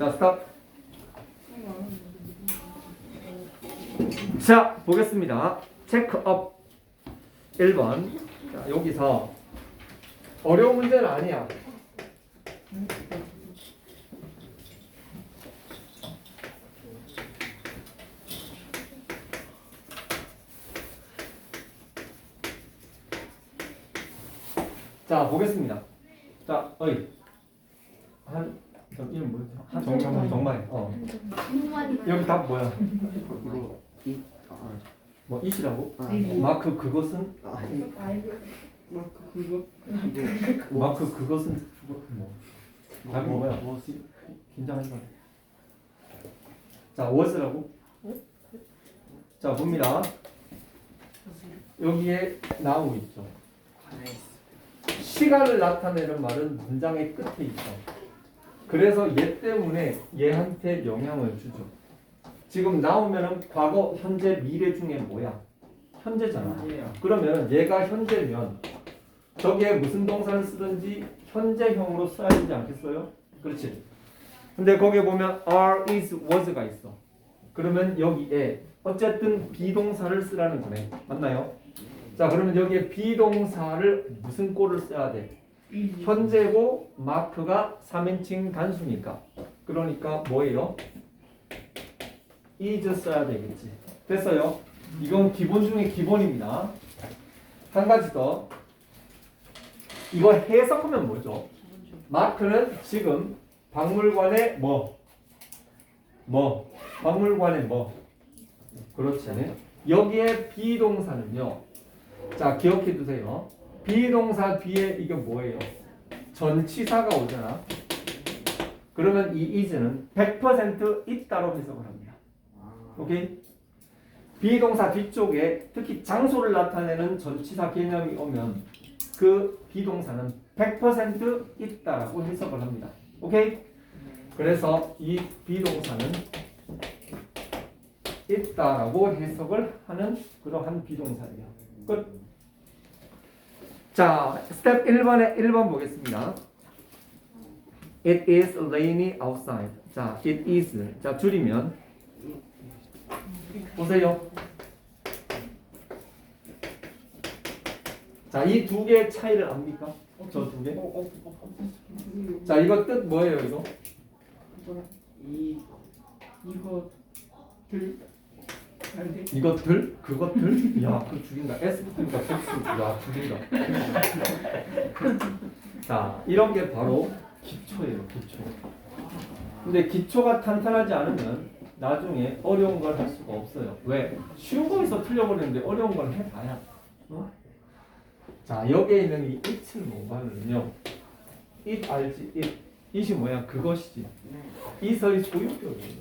자, 스탑. 자, 보겠습니다. 체크업 1번. 자, 여기서 어려운 문제는 아니야. 자, 보겠습니다. 자, 어이. 한, 저 이름 뭐였지? 한 정말, 정말. 어. 여기 답 뭐야? 이거 이 아, 뭐 이시라고? 아, 마크 그것은 아, 마크 그거 이거 마크 그것은 그거 뭐 답이 뭐, 뭐야? 뭐, 긴장하지 마. 자, what's라고? 자, 봅니다. 여기에 나오고 있죠. 시간을 나타내는 말은 문장의 끝에 있어. 그래서 얘 때문에 얘한테 영향을 주죠. 지금 나오면은 과거, 현재, 미래 중에 뭐야? 현재잖아. 그러면 얘가 현재면 저기에 무슨 동사를 쓰든지 현재형으로 써야 되지 않겠어요? 그렇지. 근데 거기에 보면 are, is, was가 있어. 그러면 여기에 어쨌든 비동사를 쓰라는 거네. 맞나요? 자, 그러면 여기에 비동사를 무슨 꼴을 써야 돼? 현재고 마크가 3인칭 단수니까. 그러니까 뭐예요? Is 써야 되겠지. 됐어요? 이건 기본 중에 기본입니다. 한 가지 더. 이거 해석하면 뭐죠? 마크는 지금 박물관에 뭐? 뭐? 박물관에 뭐? 그렇지. 여기에 비동사는요. 자, 기억해 두세요. 비동사 뒤에 이게 뭐예요? 전치사가 오잖아. 그러면 이 is는 100% 있다로 해석을 합니다. 오케이? 비동사 뒤쪽에 특히 장소를 나타내는 전치사 개념이 오면 그 비동사는 100% 있다라고 해석을 합니다. 오케이? 그래서 이 비동사는 있다라고 해석을 하는 그러한 비동사예요. 끝. 자, 스텝 1번에 1번 보겠습니다. It is rainy outside. 자, it is. 자, 줄이면 보세요. 자, 이 두 개의 차이를 압니까? 저 두 개? 자, 이거 뜻 뭐예요, 이거? 이 이거 들 이것들? 그것들? 야, 그 죽인다. S 붙으니까 X. 야, 죽인다. 자, 이런 게 바로 기초예요, 기초. 근데 기초가 탄탄하지 않으면 나중에 어려운 걸 할 수가 없어요. 왜? 쉬운 거에서 틀려버리는데 어려운 걸 해봐야. 어? 자, 여기에 있는 이 it을 모바는요. it 알지? it. it이 뭐야? 그것이지. it의 소유격이에요.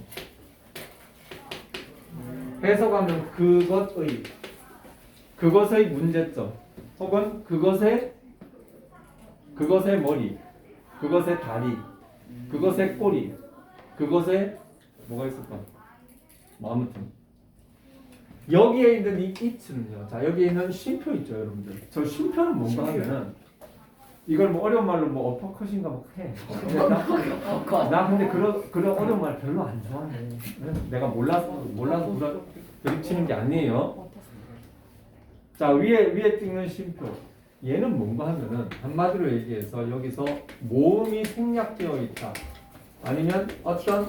해석하면 그것의 그것의 문제점 혹은 그것의 그것의 머리 그것의 다리 그것의 꼬리 그것의 뭐가 있을까 뭐 아무튼. 여기에 있는 이 it는요. 자 여기에 있는 쉼표 있죠 여러분들. 저 쉼표는 뭔가 하면은 이걸 뭐 어려운 말로 뭐 어퍼컷인가 뭐해 나 근데 그런 그런 어려운 말 별로 안 좋아해. 내가 몰라서 몰라서 부라 부딪히는 게 아니에요. 자 위에 위에 찍는 쉼표. 얘는 뭔가 하면은 한마디로 얘기해서 여기서 모음이 생략되어 있다. 아니면 어떤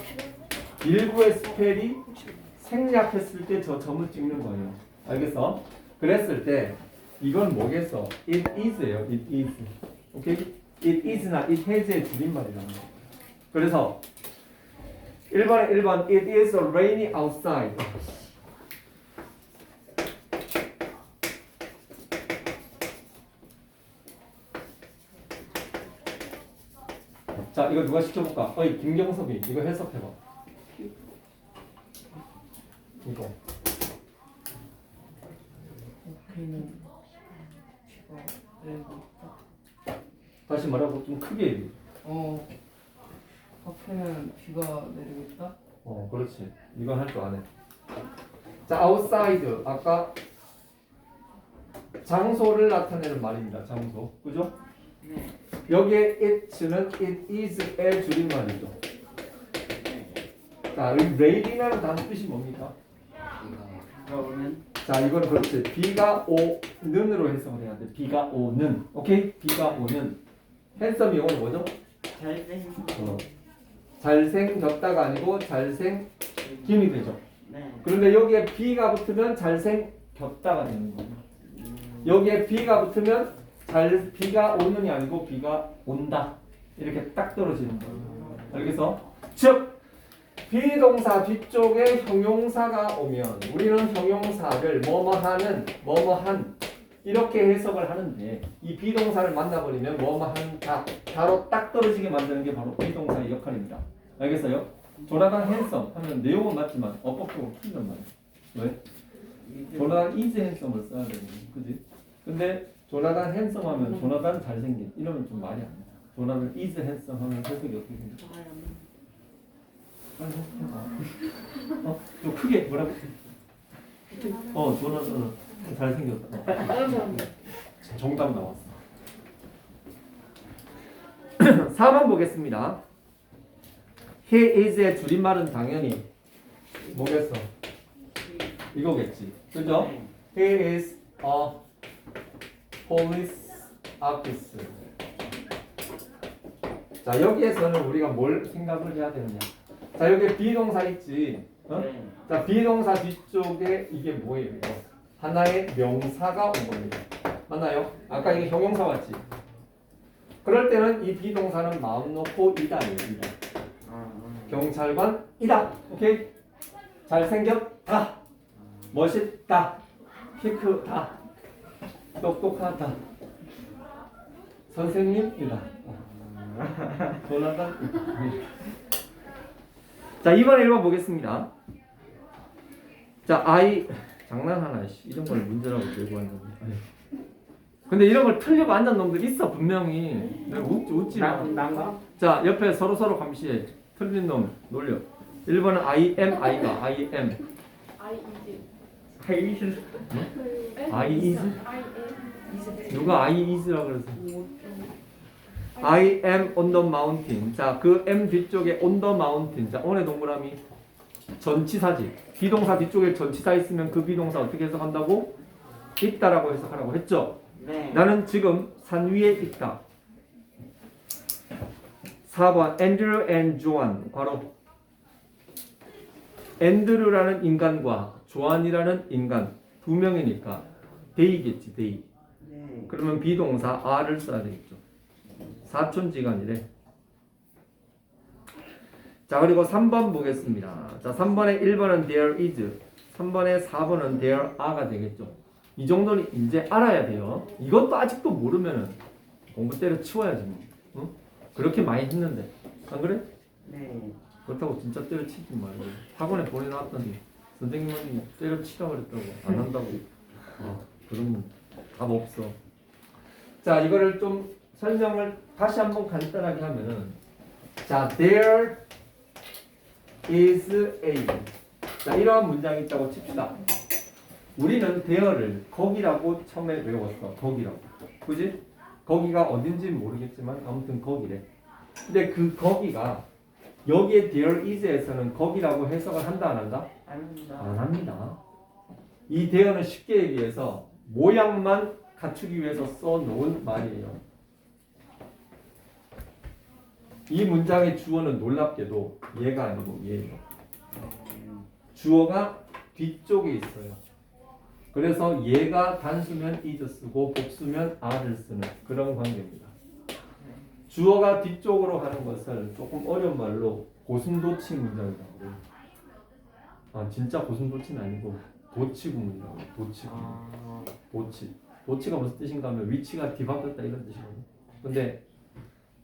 일부의 스펠이 생략했을 때 저 점을 찍는 거예요. 알겠어? 그랬을 때 이건 뭐겠어? It is예요. It is. 오케이? It is나 it has의 줄임말이라는 거. 그래서 1번에 1번 It is rainy outside. 자, 이거 누가 시켜볼까? 어이, 김경섭이 이거 해석해봐. 이거. 앞에는 비가 내리고 있다 다시 말하고 좀 크게 얘기해. 어 앞에는 비가 내리고 있다 어, 그렇지. 이건 할 줄 아네. 자, outside. 아까 장소를 나타내는 말입니다. 장소. 그죠? 여기에 it는 it is의 줄임말이죠. 자, 이 rain이라는 단어 뜻이 뭡니까? 그러면 자, 이건 그렇지. 비가 오는으로 해석을 해야 돼. 비가 오는. 오케이? 비가 오는. 핸섬이 오늘 뭐죠? 잘생. 어. 잘생겼다가 아니고 잘생김이 되죠. 네. 그런데 여기에 비가 붙으면 잘생겼다가 되는 거예요. 여기에 비가 붙으면 잘 비가 오는이 아니고 비가 온다. 이렇게 딱 떨어지는 거예요. 알겠어? 즉 비동사 뒤쪽에 형용사가 오면 우리는 형용사를 뭐뭐하는 뭐뭐한 이렇게 해석을 하는데 이 비동사를 만나버리면 뭐뭐한 다 바로 딱 떨어지게 만드는 게 바로 비동사의 역할입니다. 알겠어요? 조나단 핸섬 하면 내용은 맞지만 어법적으로 틀린 말이야. 왜? 조나단 이즈 핸섬을 써야 되는. 그지? 근데 조나단 핸섬 하면 조나단 잘생긴 이러면 좀 말이 안 돼. 조나단 이즈 핸섬 하면 해석이 어떻게 해봐. 어? 좀 크게 뭐라고? 어, 조나단은 잘생겼다. 정답 나왔어. 4번 보겠습니다. He is의 줄임말은 당연히 뭐겠어? 이거겠지. 그죠? He is a police officer. 자, 여기에서는 우리가 뭘 생각을 해야 되느냐? 자, 여기 비동사 있지. 어? 네. 자, 비동사 뒤쪽에 이게 뭐예요? 이거? 하나의 명사가 온 겁니다. 맞나요? 아까 이게 형용사 맞지? 그럴 때는 이 비동사는 마음 놓고 이다예요. 이다. 경찰관 이다. 오케이? 잘생겼다. 멋있다. 키 크다. 똑똑하다. 선생님이다. 돌아다. 자, 2번 1번 보겠습니다. 자, 아이 장난하나 씨. 이런 걸 문제라고 들고 왔는데. 근데 이런 걸 틀려고 앉은 놈들 있어 분명히. 내가 웃지 웃지 마. 난가? 자, 옆에 서로 서로 감시해. 틀린 놈 놀려. 1번은 I am I가 I am. 하이즈. I is I 누가 I is라 그랬어. I am on the mountain. 자, 그 M 뒤쪽에 on the mountain. 자, on의 동그라미 전치사지. 비동사 뒤쪽에 전치사 있으면 그 비동사 어떻게 해석한다고? 있다라고 해석하라고 했죠. 네. 나는 지금 산 위에 있다. 4번 앤드류 앤 조안 괄호 앤드류라는 인간과 조안이라는 인간 두 명이니까 데이겠지 데이 네. 그러면 비동사 are를 써야 되겠죠 사촌지간이래. 자 그리고 3번 보겠습니다. 자 3번에 1번은 there is 3번에 4번은 there are가 되겠죠. 이 정도는 이제 알아야 돼요. 이것도 아직도 모르면은 공부 때려 치워야지 뭐. 응? 그렇게 많이 했는데. 안 그래? 네. 그렇다고 진짜 때려치지 말고. 학원에 보내놨더니 선생님은 때려치라 그랬다고 안 한다고. 어, 그러면 답 없어. 자 이거를 좀 설명을 다시 한번 간단하게 하면은 자 there is a 자 이러한 문장이 있다고 칩시다 우리는 there를 거기라고 처음에 외웠어 거기라고 그지? 거기가 어딘지 모르겠지만 아무튼 거기래 근데 그 거기가 여기에 there is에서는 거기라고 해석을 한다 안 한다? 아닙니다. 안 합니다. 이 대어는 쉽게 얘기해서 모양만 갖추기 위해서 써놓은 말이에요. 이 문장의 주어는 놀랍게도 얘가 아니고 얘예요. 주어가 뒤쪽에 있어요. 그래서 얘가 단수면 is 쓰고 복수면 are를 쓰는 그런 관계입니다. 주어가 뒤쪽으로 하는 것을 조금 어려운 말로 고슴도치 문장이라고 해요. 아 진짜 고슴도치는 아니고 도치구 문이라고 해요. 도치구 아. 도치 도치가 무슨 뜻인가 하면 위치가 뒤바뀌었다 이런 뜻이거든요 근데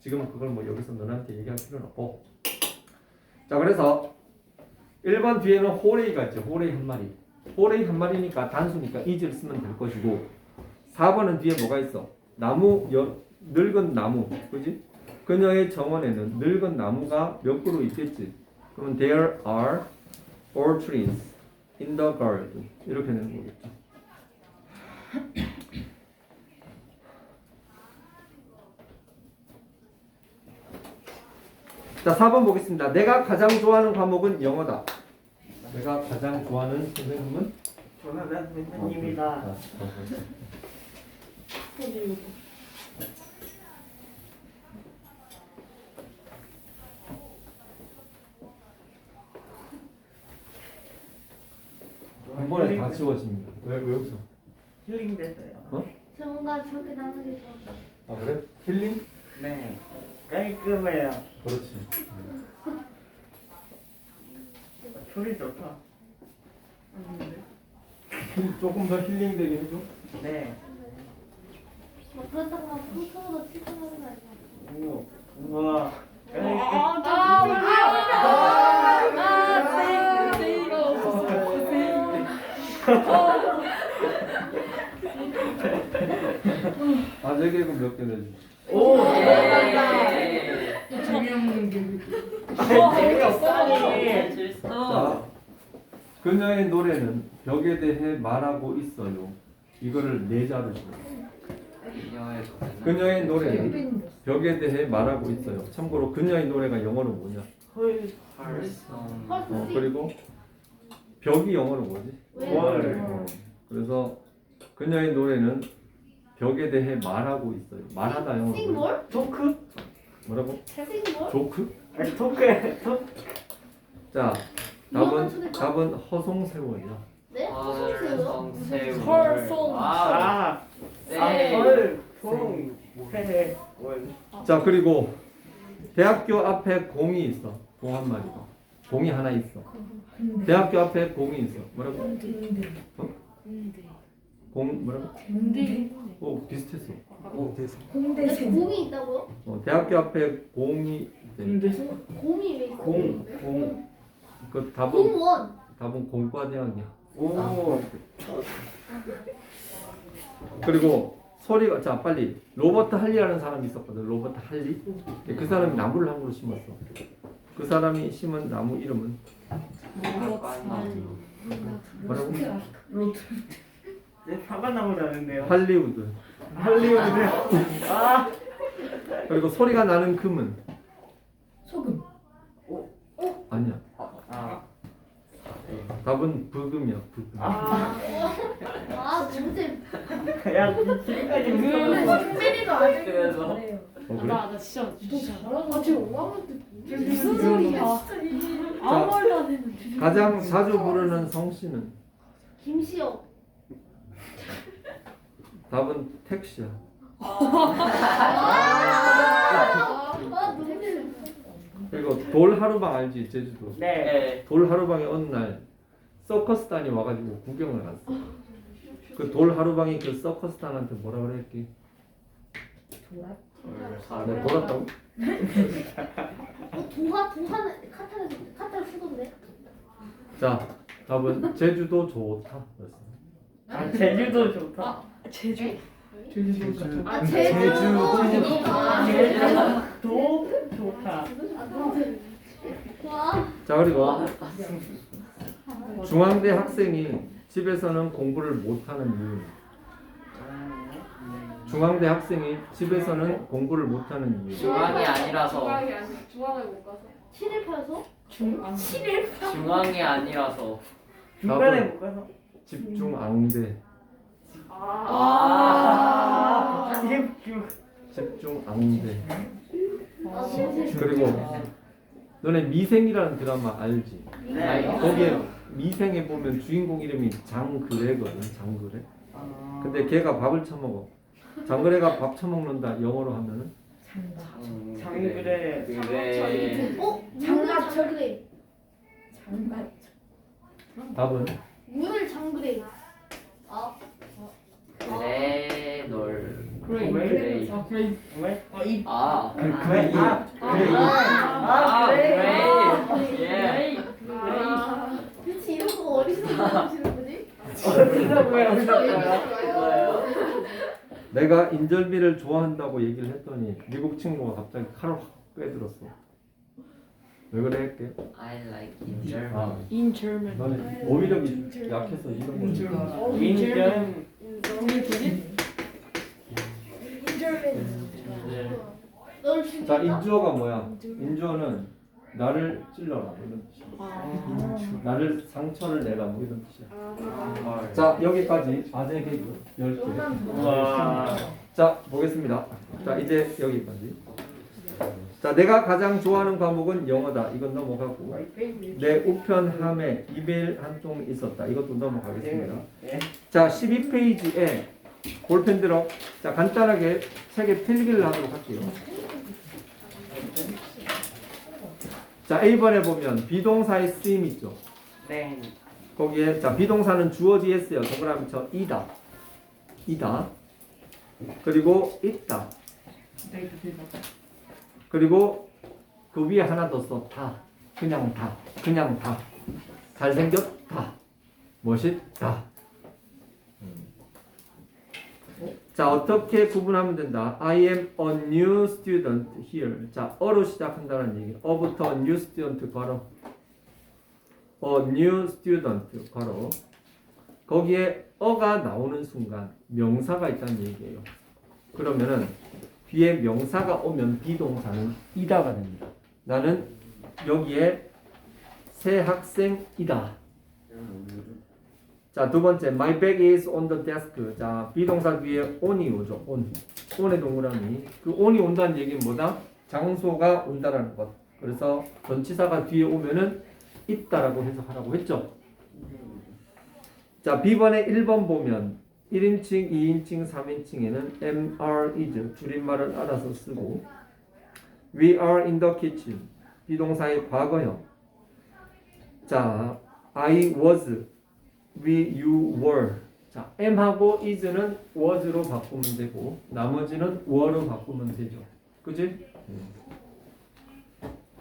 지금은 그걸 뭐 여기서 너한테 얘기할 필요는 없고. 자 그래서 1번 뒤에는 호레이가 있죠. 호레이 한 마리. 호레이 한 마리니까 단수니까 이즈를 쓰면 될 것이고 4번은 뒤에 뭐가 있어? 나무 여, 늙은 나무. 그지? 그녀의 정원에는 늙은 나무가 몇 그루 있겠지? 그러면 there are all trees in the garden. 이렇게 되는 거겠죠 자 4번 보겠습니다. 내가 가장 좋아하는 과목은 영어다. 내가 가장 좋아하는 선생님은 조나단 선생님이다. 아, 한 번에 다 지워집니다. 왜, 왜 웃어? 힐링 됐어요. 저 뭔가 저렇게 게 좋아. 아 그래? 힐링? 네. 깔끔해요. 그렇지. 소리 좋다. 힐, 조금 더 힐링 되게 해줘. 네. 뭐 그렇다고 막 풍선으로 칠하는 거 아니야? 오. 우와. 깔끔. 아재 개그 몇개 내지? 오. 자, 그녀의 노래는 벽에 대해 말하고 있어요. 이거를 네 자로 줘. 그녀의 노래는 벽에 대해 말하고 있어요. 참고로 그녀의 노래가 영어로 뭐냐? 헐. 어, 그리고 벽이 영어로 뭐지? 월. 어, 그래서 그녀의 노래는 벽에 대해 말하고 있어요. 말하다 영어로 뭐야? 싱볼? 토크? 뭐라고? 싱볼? 조크? 아니 토크. 토크. 자, 답은 초대가? 답은 허송세월이야. 네? 무슨 새우요? 헐송. 아. 네. 아. 헐. 송. 세. 월. 자 그리고 대학교 앞에 공이 있어 공 한 마리가 공이 하나 있어 대학교 앞에 공이 있어 뭐라고 어? 공 뭐라고? 오 비슷했어. 오 됐어. 근데 공이 있다고요? 어, 대학교 앞에 공이 있대. 공이 왜 있어? 공. 공. 그 답은 공원. 답은 공과대학이야. 오. 그리고 소리가 자 빨리. 로버트 할리라는 사람이 있었거든 로버트 할리. 그 사람이 나무를 한 그루 심었어. 그 사람이 심은 나무 이름은? 뭐라고? 내 사과나무라는데요. 할리우드 할리우드. 아. 그리고 소리가 나는 금은 소금. 아니야 아. 답은 부금이야 부금 아. 아, 너무 재밌 야, 지금까지. 콩베리도 아직 그래서? 잘해요. 어, 그래? 나, 나 진짜 진짜 잘하는 아, 지금 5학년 때 무슨 소리야? 아무 말도 안 했는데. 가장 자주 부르는 성씨는 김시영. 답은 택시야 아. 그리고 돌 하루방 알지 제주도 네. 돌 하루방에 어느 날 서커스단이 와가지고 구경을 갔어 그 돌 하루방이 그 서커스단한테 뭐라 그랬기 네, 돌았다고? 어, 도하, 도하는 카타르, 카타르 수도인데? 자 답은 제주도 좋다 그랬어 아, 제주도 좋다. 제주. 아, 제주. 제주. 아, 제주도 좋다. 와. 자 그리고 중앙대 학생이 집에서는 공부를 못하는 이유 중앙대 학생이 집에서는 공부를 못하는 이유 중앙이 아니라서 중앙이 아니 중앙을 못 가서. 친일파여서? 중앙. 칠일. 중앙이 아니라서 중간에 못 가서. 집중앙대 아. 아, 아, 너무 재밌어. 그리고 너네 미생이라는 드라마 알지? 네. 거기에 미생에 보면 주인공 이름이 장그래거든 장그래 아. 근데 걔가 밥을 처먹어 장그래가 밥 처먹는다 영어로 하면은 장그래. 그래 어? 장갑 장그레. 장갑. 답은 문을 장그레. 아, 그래 널 그레이. 그레이. 아 그레이. 왜? 아 그래. 아, 그래. 아, 그래. 그레이. 예. 아. 그치, 이런 거 어디서 거지? 왜? 내가 인절미를 좋아한다고 얘기를 했더니 미국 친구가 갑자기 칼을 확 꿰들었어 왜 그래 할게 I like in German 아, In German. 너네 어휘력이 약해서 이런 거 인전. 널 죽인다? 자 인주어가 뭐야 인주어는 나를 찔러라 뭐 이런 뜻이야. 아. 나를 상처를 내라 뭐 이런 뜻이야. 아. 자 여기까지 아재 개그 10개. 와. 자 보겠습니다. 자 이제 여기까지. 자 내가 가장 좋아하는 과목은 영어다. 이건 넘어가고 내 우편함에 이메일 한 통 있었다. 이것도 넘어가겠습니다. 네. 자 12페이지에 볼펜 들어. 자 간단하게 책에 필기를 하도록 할게요. 자 A번에 보면 비동사의 쓰임 있죠. 네. 거기에 자 비동사는 주어 GS요. 동그라미처럼 이다. 이다. 그리고 있다. 그리고 그 위에 하나 더 써. 다. 그냥 다. 그냥 다. 잘생겼다. 멋있다. 자 어떻게 구분하면 된다. I am a new student here. 자 어로 시작한다는 얘기. 어부터 new student 걸어. a new student 걸어. 거기에 어가 나오는 순간 명사가 있다는 얘기예요. 그러면은 뒤에 명사가 오면 비동사는 이다가 됩니다. 나는 여기에 새 학생이다. 자, 두 번째, my bag is on the desk. 자, 비동사 뒤에 on이 오죠. on. on의 동그라미. 그 on이 온다는 얘기는 뭐다? 장소가 온다라는 것. 그래서 전치사가 뒤에 오면은 있다라고 해석하라고 했죠. 자, B번에 1번 보면 1인칭, 2인칭, 3인칭에는 MR is 줄임말을 알아서 쓰고 We are in the kitchen 비동사의 과거형 자, I was We, you were 자, M하고 is는 was로 바꾸면 되고 나머지는 were로 바꾸면 되죠 그지?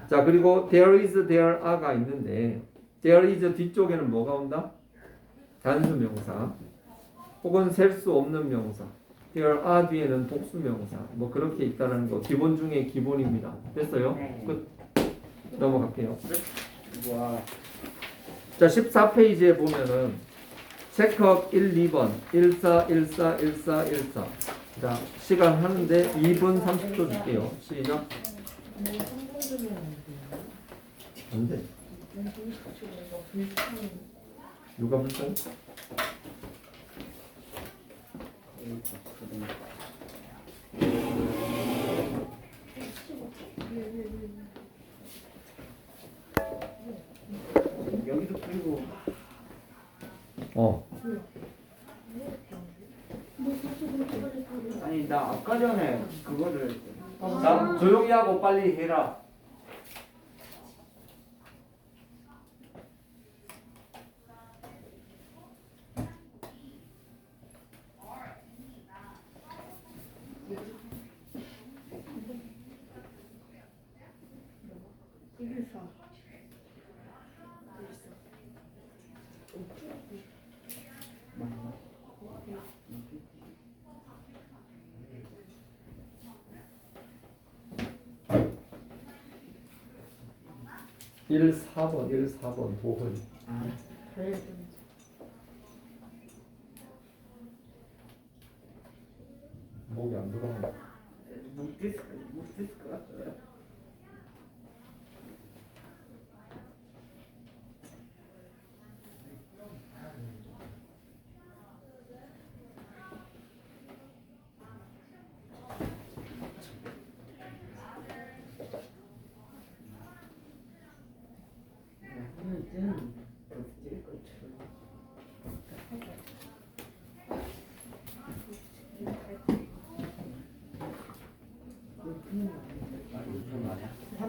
자, 그리고 there is, there are가 있는데 there is 뒤쪽에는 뭐가 온다? 단수 명사 혹은 셀 수 없는 명사 there are 뒤에는 복수 명사 뭐 그렇게 있다는 거 기본 중에 기본입니다 됐어요? 네. 끝 넘어갈게요 와. 자 14페이지에 보면은 체크업 1, 2번 14, 14, 14, 14 자, 시간 하는데 2분 30초 줄게요. 시작. 안 돼. 누가 불쌍해? 여기도 그리고 어. 아니 나 아까 전에 그거를 자, 조용히 하고 빨리 해라. 일 4번, 1, 4번 보훈. 목이 안 들어간다. 못 디스크 못 디스크 같아요.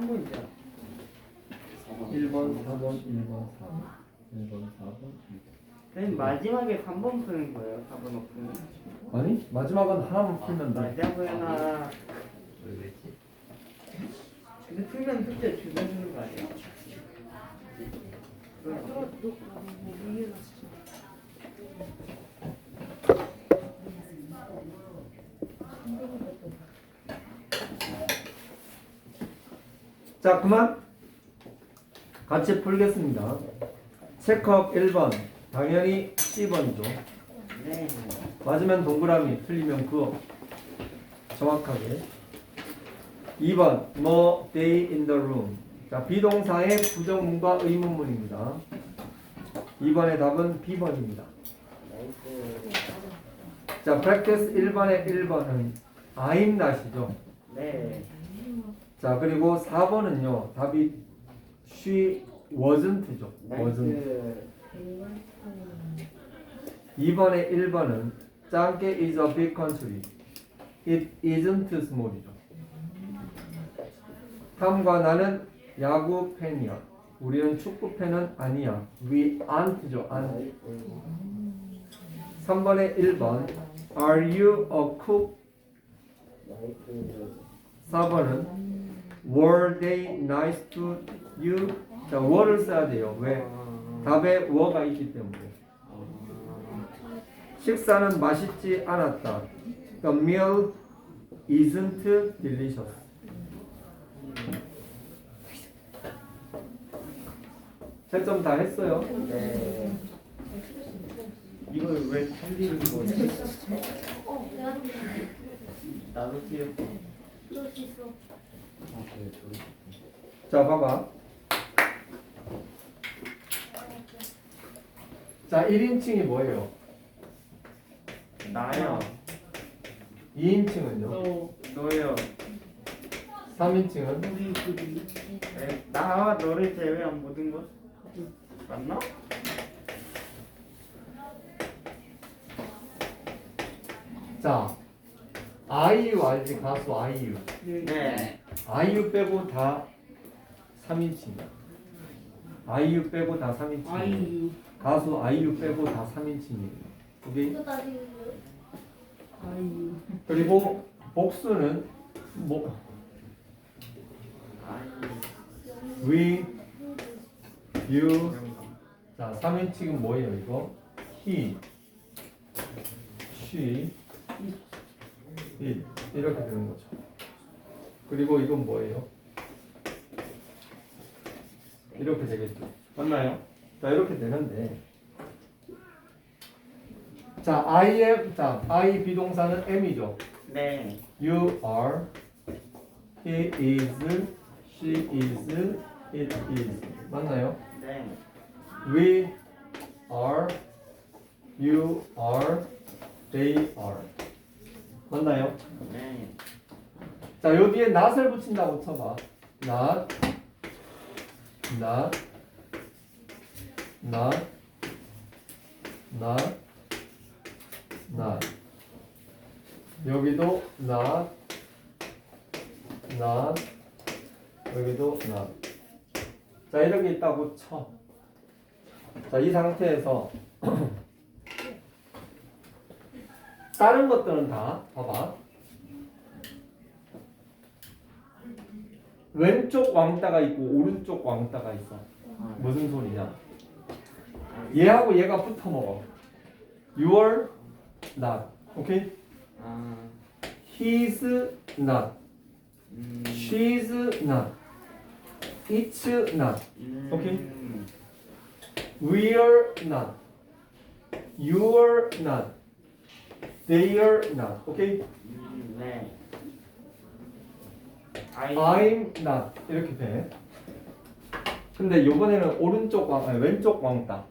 한 번이죠. 1번, 4번, 1번, 4번. 1번, 4번. 선생님 마지막에 3번 푸는 거예요? 4번 없으면? 아니, 마지막은 하나만 풀면 돼. 마지막에 하나 근데 풀면 숙제 줄여주는 거 아니에요? 자, 그만. 같이 풀겠습니다. 체크업 1번. 당연히 C번이죠. 네. 맞으면 동그라미, 틀리면 그어. 정확하게. 2번. 뭐 day in the room. 자, 비동사의 부정문과 의문문입니다. 2번의 답은 B번입니다. 자, practice 1번의 1번은 I'm not이죠. 네. 자, 그리고 4번은요. 답이 she wasn't죠. wasn't. 나이스. 2번의 1번은 짱게 is a big country. It isn't small이죠. 탐과 나는 야구 팬이야. 우리는 축구 팬은 아니야. We aren't죠. aren't. 3번의 1번 Are you a cook? 나이스. 4번은 Were they nice to you? 자, were를 써야 돼요. 왜? 아, 답에 were가 있기 때문에. 식사는 맛있지 않았다. The meal isn't delicious. 채점 다 했어요. 네. 이걸 왜 틀리는 거지? 어, 내가 좀 나도 틀렸어. 자, 봐봐. 자, 1인칭이 뭐예요? 나요. 2인칭은요? 너. 너요. 3인칭은? 에, 나와 너를 제외한 모든 것 맞나? 자, 아이유 알지? 가수 아이유. 네. 아이유 빼고 다 3인칭이야. 아이유 빼고 다 3인칭. 가수 아이유 빼고 다 3인칭이에요. 오케이? 따지고 그리고 복수는 뭐 아이. we, you. 자, 3인칭은 뭐예요, 이거? he, she, it. 이렇게 되는 거죠. 그리고 이건 뭐예요? 이렇게 되겠죠. 맞나요? 자, 이렇게 되는데. 자, I am, 자, I 비동사는 am이죠. 네. You are, he is, she is, it is. 맞나요? 네. We are, you are, they are. 맞나요? 네. 자, 여기에 not을 붙인다고 쳐봐. not, not, not, not, not. 여기도 not, not, 여기도 not. 자, 이렇게 있다고 쳐. 자, 이 상태에서 다른 것들은 다 봐봐. 왼쪽 왕따가 있고 오른쪽 왕따가 있어. 무슨 소리냐? 얘하고 얘가 붙어 먹어. You're not. 오케이? 아. He's not. 음. She's not. It's not. 음. 오케이. We're not. You're not. They're not. 오케이? 음, 네. 아이. I'm not. 이렇게 돼. 근데 이번에는 오른쪽 왕, 아니, 왼쪽 왕따.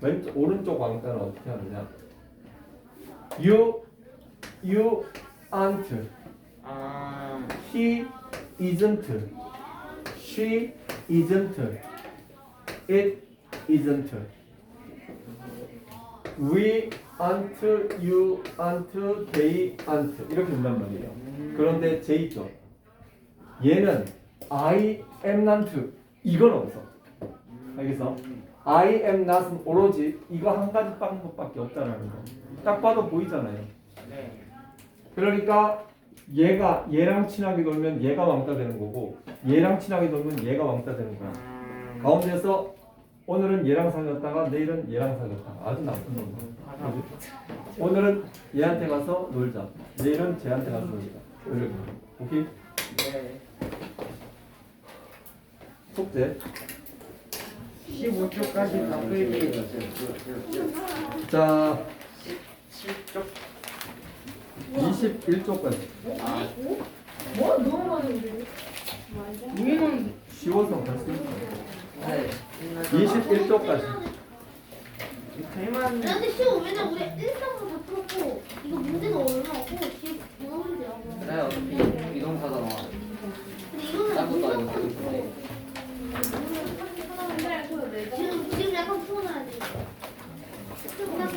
왼쪽 오른쪽 왕따는 어떻게 하느냐? You, you aren't. 아. He isn't. She isn't. It isn't. We aren't. You aren't. They aren't. 이렇게 된단 말이에요. 그런데 제 있죠. 얘는 I am not. 이건 없어. 알겠어? I am not은 오로지 이거 한 가지 방법밖에 없다라는 거. 딱 봐도 보이잖아요. 네. 그러니까 얘가 얘랑 친하게 놀면 얘가 왕따 되는 거고 얘랑 친하게 놀면 얘가 왕따 되는 거야. 음. 가운데서 오늘은 얘랑 사귀었다가 내일은 얘랑 사귀었다. 아주 나쁜 놈. 오늘은 얘한테 가서 놀자. 내일은 쟤한테 가서 놀자. 오케이? 네. 숙제. 15초까지 다 끌기. 자, 10초. 21쪽까지. 뭐? 너무 많은데. 위에는 쉬워서 할수 있어. 네. 21쪽까지. 대만 근데 쉬워 왜냐면 우리 일상으로 다 풀었고 이거 문제가 얼마고 뒤에 영어 문제라고 그래 어차피 비동사잖아. 근데 이거는 딴 것도 아니고 지금 지금 약간 풀어놔야 돼. 좀 나도